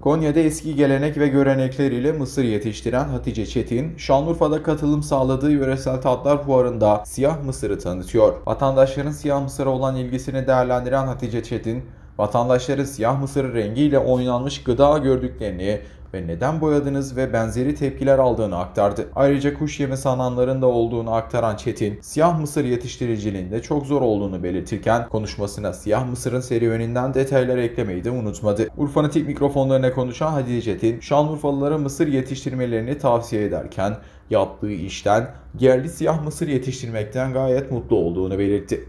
Konya'da eski gelenek ve görenekleriyle mısır yetiştiren Hatice Çetin, Şanlıurfa'da katılım sağladığı yöresel tatlar fuarında siyah mısırı tanıtıyor. Vatandaşların siyah mısıra olan ilgisini değerlendiren Hatice Çetin, vatandaşları siyah mısır rengiyle oynanmış gıda gördüklerini ve neden boyadınız ve benzeri tepkiler aldığını aktardı. Ayrıca kuş yemi sananların da olduğunu aktaran Çetin, siyah mısır yetiştiriciliğinde çok zor olduğunu belirtirken konuşmasına siyah mısırın serüveninden detaylar eklemeyi de unutmadı. Urfanatik mikrofonlarına konuşan Hatice Çetin, Şanlıurfalılara mısır yetiştirmelerini tavsiye ederken yaptığı işten yerli siyah mısır yetiştirmekten gayet mutlu olduğunu belirtti.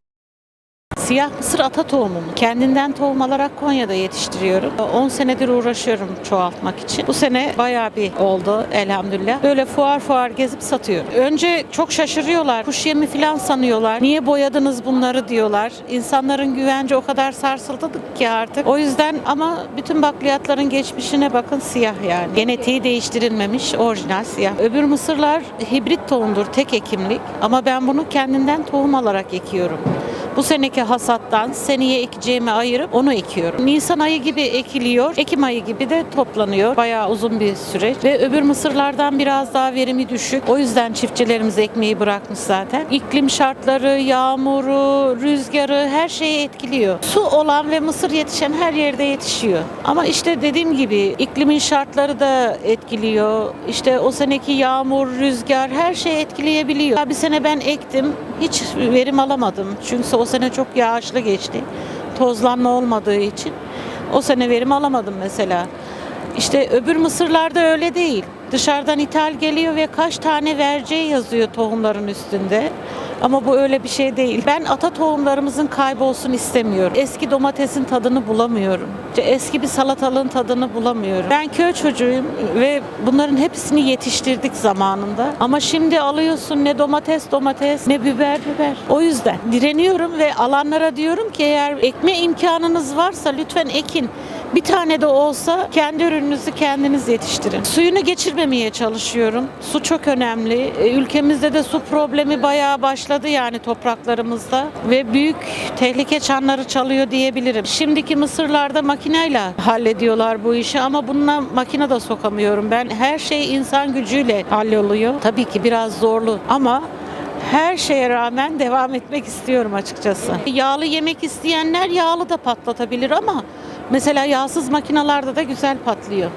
Siyah mısır ata tohumum. Kendinden tohum alarak Konya'da yetiştiriyorum. 10 senedir uğraşıyorum çoğaltmak için. Bu sene bayağı bir oldu elhamdülillah. Böyle fuar fuar gezip satıyorum. Önce çok şaşırıyorlar. Kuş yemi falan sanıyorlar. Niye boyadınız bunları diyorlar. İnsanların güvence o kadar sarsıldı ki artık. O yüzden ama bütün bakliyatların geçmişine bakın siyah yani. Genetiği değiştirilmemiş orijinal siyah. Öbür mısırlar hibrit tohumdur tek ekimlik. Ama ben bunu kendinden tohum alarak ekiyorum. Bu seneki hasattan seneye ekeceğimi ayırıp onu ekiyorum. Nisan ayı gibi ekiliyor, Ekim ayı gibi de toplanıyor. Bayağı uzun bir süreç ve öbür mısırlardan biraz daha verimi düşük. O yüzden çiftçilerimiz ekmeği bırakmış zaten. İklim şartları, yağmuru, rüzgarı her şeyi etkiliyor. Su olan ve mısır yetişen her yerde yetişiyor. Ama işte dediğim gibi iklimin şartları da etkiliyor. İşte o seneki yağmur, rüzgar her şey etkileyebiliyor. Bir sene ben ektim, hiç verim alamadım. Çünkü o sene çok yağışlı geçti. Tozlanma olmadığı için. O sene verim alamadım mesela. İşte öbür mısırlarda öyle değil. Dışarıdan ithal geliyor ve kaç tane vereceği yazıyor tohumların üstünde. Ama bu öyle bir şey değil. Ben ata tohumlarımızın kaybolsun istemiyorum. Eski domatesin tadını bulamıyorum. Eski bir salatalığın tadını bulamıyorum. Ben köy çocuğuyum ve bunların hepsini yetiştirdik zamanında. Ama şimdi alıyorsun ne domates domates ne biber biber. O yüzden direniyorum ve alanlara diyorum ki eğer ekme imkanınız varsa lütfen ekin. Bir tane de olsa kendi ürününüzü kendiniz yetiştirin. Suyunu geçirmemeye çalışıyorum. Su çok önemli. E, Ülkemizde de su problemi bayağı başladı yani topraklarımızda ve büyük tehlike çanları çalıyor diyebilirim. Şimdiki mısırlarda makineyle hallediyorlar bu işi ama bununla makine de sokamıyorum. Ben her şey insan gücüyle halloluyor. Tabii ki biraz zorlu ama her şeye rağmen devam etmek istiyorum açıkçası. Yağlı yemek isteyenler yağlı da patlatabilir ama mesela yağsız makinalarda da güzel patlıyor.